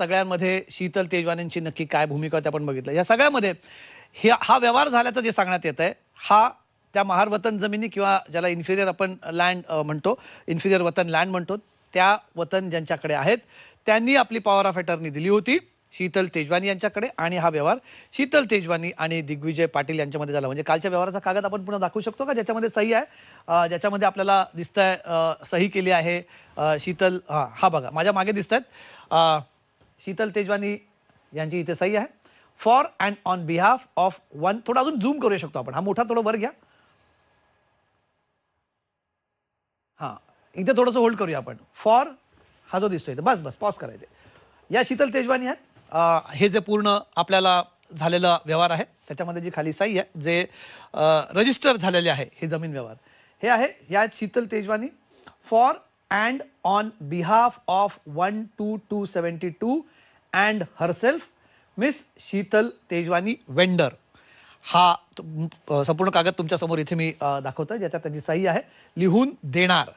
सगळ्यांमध्ये शीतल तेजवानींची नक्की काय भूमिका होती आपण बघितलं. या सगळ्यामध्ये हे हा व्यवहार झाल्याचं जे सांगण्यात येत आहे हा त्या महार वतन जमिनी किंवा ज्याला इन्फिरियर आपण लँड म्हणतो इन्फिरियर वतन लँड म्हणतो त्या वतन ज्यांच्याकडे आहेत त्यांनी आपली पॉवर ऑफ अटर्नी दिली होती शीतल तेजवानी यांच्याकडे आणि हा व्यवहार शीतल तेजवानी आणि दिग्विजय पाटील यांच्यामध्ये झाला. म्हणजे कालच्या व्यवहाराचा कागद आपण पुन्हा दाखवू शकतो का? ज्याच्यामध्ये सही आहे ज्याच्यामध्ये आपल्याला दिसतंय आहे सही केली आहे शीतल हा हा बघा माझ्या मागे दिसत आहेत शीतल तेजवानी यांची इथे सही आहे. For and on behalf of one थोडा अजून झूम करू शकतो आपण. हा मोठा थोडं वर घ्या. हा इथे थोडंसं होल्ड करूया आपण. फॉर हा जो दिसतोय इथे. बस बस पॉज करायचे या शीतल तेजवानी आहेत. हे जे पूर्ण आपल्याला झालेला व्यवहार आहे त्याच्यामध्ये जी खाली सही आहे जे रजिस्टर झालेले आहे हे जमीन व्यवहार. हे आहे या Sheetal Tejwani. For and on behalf of one two two seventy two and herself miss Sheetal Tejwani vendor हा संपूर्ण कागद तुमच्यासमोर इथे मी दाखवतो ज्याच्यात त्यांची सही आहे. लिहून देणार.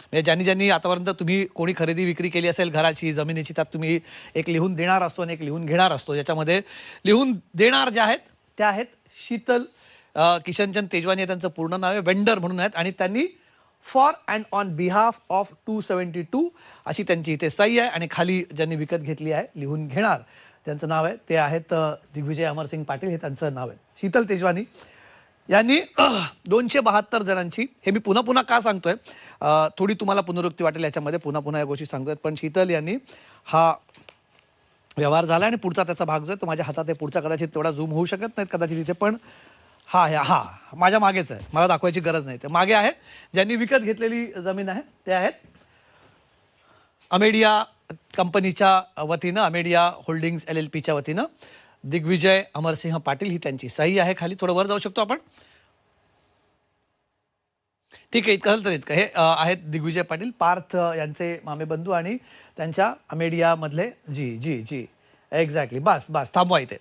म्हणजे ज्यांनी ज्यांनी आतापर्यंत तुम्ही कोणी खरेदी विक्री केली असेल घराची जमिनीची त्यात तुम्ही एक लिहून देणार असतो आणि एक लिहून घेणार असतो. ज्याच्यामध्ये लिहून देणार ज्या आहेत त्या आहेत शीतल किशनचंद तेजवानी हे त्यांचं पूर्ण नाव आहे वेंडर म्हणून आहेत. आणि त्यांनी for and on behalf of two seventy two अशी त्यांची इथे सही आहे आणि खाली ज्यांनी विकत घेतली आहे लिहून घेणार त्यांचं नाव आहे. ते आहेत दिग्विजय अमरसिंग पाटील हे त्यांचं नाव आहे. शीतल तेजवानी यांनी दोनशे बहात्तर जणांची हे मी पुन्हा पुन्हा का सांगतोय? थोडी तुम्हाला पुनरुक्ती वाटेल याच्यामध्ये पुन्हा पुन्हा या गोष्टी सांगतोय. पण शीतल यांनी हा व्यवहार झाला आणि पुढचा त्याचा भाग जो आहे तो माझ्या हातात आहे. पुढचा कदाचित तेवढा झूम होऊ शकत नाहीत कदाचित इथे पण हा ह्या हा. माझ्या मागेच आहे. मला दाखवायची गरज नाही. ते मागे आहे ज्यांनी विकत घेतलेली जमीन आहे ते आहेत. अमेडिया कंपनीच्या वतीनं अमेडिया होल्डिंग्स एल एल पीच्या वतीनं दिग्विजय अमरसिंह पाटील ही त्यांची सही आहे. खाली थोडं वर जाऊ शकतो आपण. ठीक आहे इतकं झालं तर इतकं. हे आहेत दिग्विजय पाटील पार्थ यांचे मामे बंधू आणि त्यांच्या अमेडियामधले जी जी जी. एक्झॅक्टली बस बस. थांबवा इथे.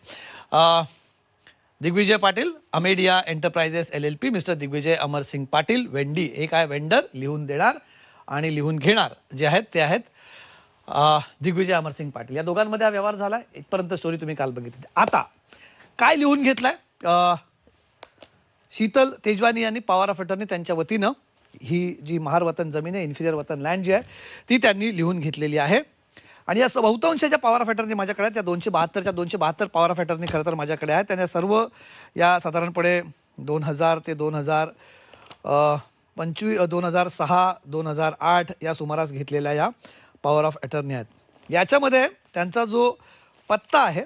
Digvijay Patil Amedia Enterprises L L P mister Digvijay Amarsingh Patil vendee एक आहे वेंडर लिहून देणार आणि लिहून घेणार. जे आहेत ते आहेत दिग्विजय अमरसिंग पाटील. या दोघांमध्ये हा व्यवहार झाला इथपर्यंत स्टोरी तुम्ही काल बघितली. आता काय लिहून घेतलाय? शीतल तेजवानी यांनी पॉवर ऑफ अटर्नी त्यांच्या वतीनं ही जी महार वतन जमीन आहे इन्फिरियर वतन लँड जी आहे ती त्यांनी लिहून घेतलेली आहे. आणि या बहुतांशाच्या पॉवर फॅटरनी माझ्याकडे आहेत त्या दोनशे बहात्तरच्या दोनशे बहात्तर पॉवर ऑफ खरं तर माझ्याकडे आहेत. त्या सर्व या साधारणपणे दोन हजार ते दोन हजार पंचवीस दोन हजार सहा दोन हजार आठ या सुमारास घेतलेल्या या पॉवर ऑफ अटर्नी आहेत. याच्यामध्ये त्यांचा जो पत्ता आहे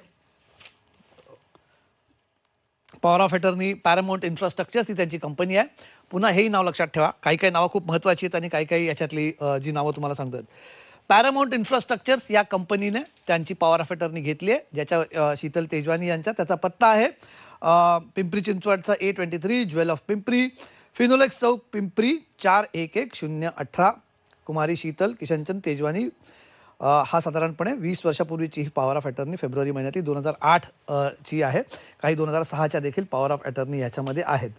power of attorney Paramount Infrastructures ही त्यांची कंपनी आहे. पुन्हा हेही नाव लक्षात ठेवा. काही काही नावं खूप महत्वाची आहेत आणि काही काही याच्यातली जी नावं तुम्हाला सांगतात. पॅरामाऊंट इन्फ्रास्ट्रक्चर्स या कंपनीने त्यांची पॉवर ऑफ अटर्नी घेतली आहे ज्याच्या शीतल तेजवानी यांचा त्याचा पत्ता आहे. Pimpri चिंचवडचा A twenty three jewel of Pimpri. Finolex चौक पिंपरी चार एक एक शून्य अठरा. कुमारी शीतल किशनचंद तेजवानी हा साधारणपणे वीस वर्षापूर्वीची ही पॉवर ऑफ अटर्नी फेब्रुवारी महिन्यातील दोन हजार आठ ची आहे. काही दोन हजार सहाच्या देखील पॉवर ऑफ अटर्नी याच्यामध्ये आहेत.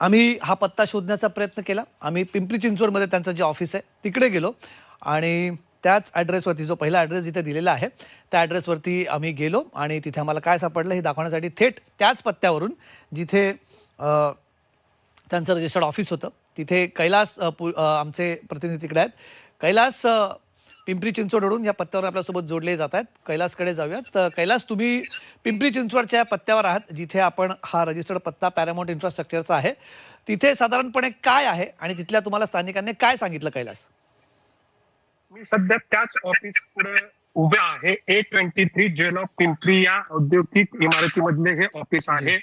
आम्ही हा पत्ता शोधण्याचा प्रयत्न केला. आम्ही पिंपरी चिंचवडमध्ये त्यांचं जे ऑफिस आहे तिकडे गेलो. आणि त्याच ॲड्रेसवरती जो पहिला ॲड्रेस जिथे दिलेला आहे त्या ॲड्रेसवरती आम्ही गेलो आणि तिथे आम्हाला काय सापडलं हे दाखवण्यासाठी थेट त्याच पत्त्यावरून जिथे त्यांचं रजिस्टर्ड ऑफिस होतं तिथे कैलास पु- आमचे प्रतिनिधी तिकडे आहेत. कैलास पिंपरी चिंचवडवरून या पत्त्यावर आपल्यासोबत जोडले जात आहेत. कैलासकडे जाऊयात. तर कैलास तुम्ही पिंपरी चिंचवडच्या पत्त्यावर आहात जिथे आपण हा रजिस्टर्ड पत्ता पॅरामाउंट इन्फ्रास्ट्रक्चरचा आहे. तिथे साधारणपणे काय आहे आणि तिथल्या तुम्हाला स्थानिकांनी काय सांगितलं कैलास? मी सध्या त्याच ऑफिस पुढे उभे आहे. A twenty three jewel of Pimpri या औद्योगिक इमारतीमधले हे ऑफिस आहे.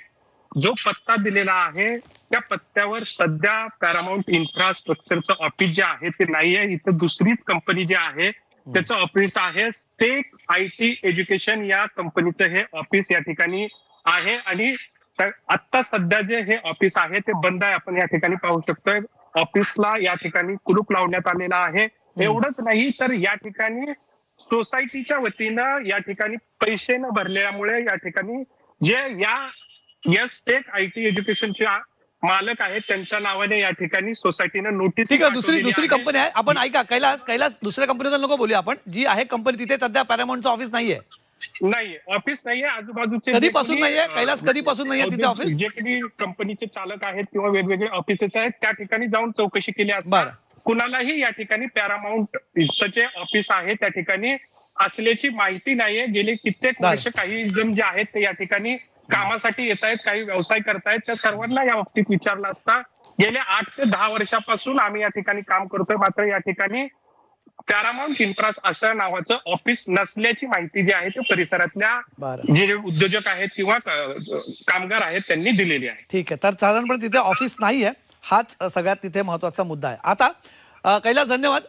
जो पत्ता दिलेला आहे त्या पत्त्यावर सध्या पॅरामाऊंट इन्फ्रास्ट्रक्चरचं ऑफिस जे आहे ते नाही आहे इथं दुसरीच कंपनी जी आहे त्याचं ऑफिस आहे. स्टेक आय टी एज्युकेशन या कंपनीचं हे ऑफिस या ठिकाणी आहे. आणि आता सध्या जे हे ऑफिस आहे ते बंद आहे. आपण या ठिकाणी पाहू शकतोय. ऑफिसला या ठिकाणी कुलूप लावण्यात आलेला आहे. एवढंच नाही तर या ठिकाणी सोसायटीच्या वतीनं या ठिकाणी पैसे न भरल्यामुळे या ठिकाणी जे या या स्टेट आय टी एज्युकेशनच्या मालक आहेत त्यांच्या नावाने या ठिकाणी सोसायटीनं नोटीस ठीक आहे दुसरी दुसरी कंपनी आहे. आपण ऐका कैलास कैलास दुसऱ्या कंपनीबद्दल नको बोलूया आपण. जी आहे कंपनी तिथे सध्या पॅरामाउंटचं ऑफिस नाहीये. नाही ऑफिस नाहीये आजूबाजूचे कधीपासून नाहीये? कैलास कधीपासून नाहीये तिथे ऑफिस जे काही कंपनीचे चालक आहेत किंवा वेगवेगळे ऑफिसेस आहेत त्या ठिकाणी जाऊन चौकशी केली असता. बरं. कुणालाही या ठिकाणी पॅरामाउंट जे ऑफिस आहे त्या ठिकाणी असल्याची माहिती नाहीये. गेले कित्येक. वर्ष काही जण जे आहेत ते या ठिकाणी कामासाठी येत आहेत काही व्यवसाय करतायत त्या सर्वांना या बाबतीत विचारलं असता गेल्या आठ ते दहा वर्षापासून आम्ही या ठिकाणी काम करतोय. मात्र या ठिकाणी पॅरामाउंट इन्फ्रास अशा नावाचं ऑफिस नसल्याची माहिती जी आहे ते परिसरातल्या जे उद्योजक आहेत किंवा कामगार आहेत त्यांनी दिलेली आहे. ठीक आहे. तर साधारणपणे तिथे ऑफिस नाहीये. हाच सगळ्यात तिथे महत्त्वाचा मुद्दा आहे. आता कैलास धन्यवाद.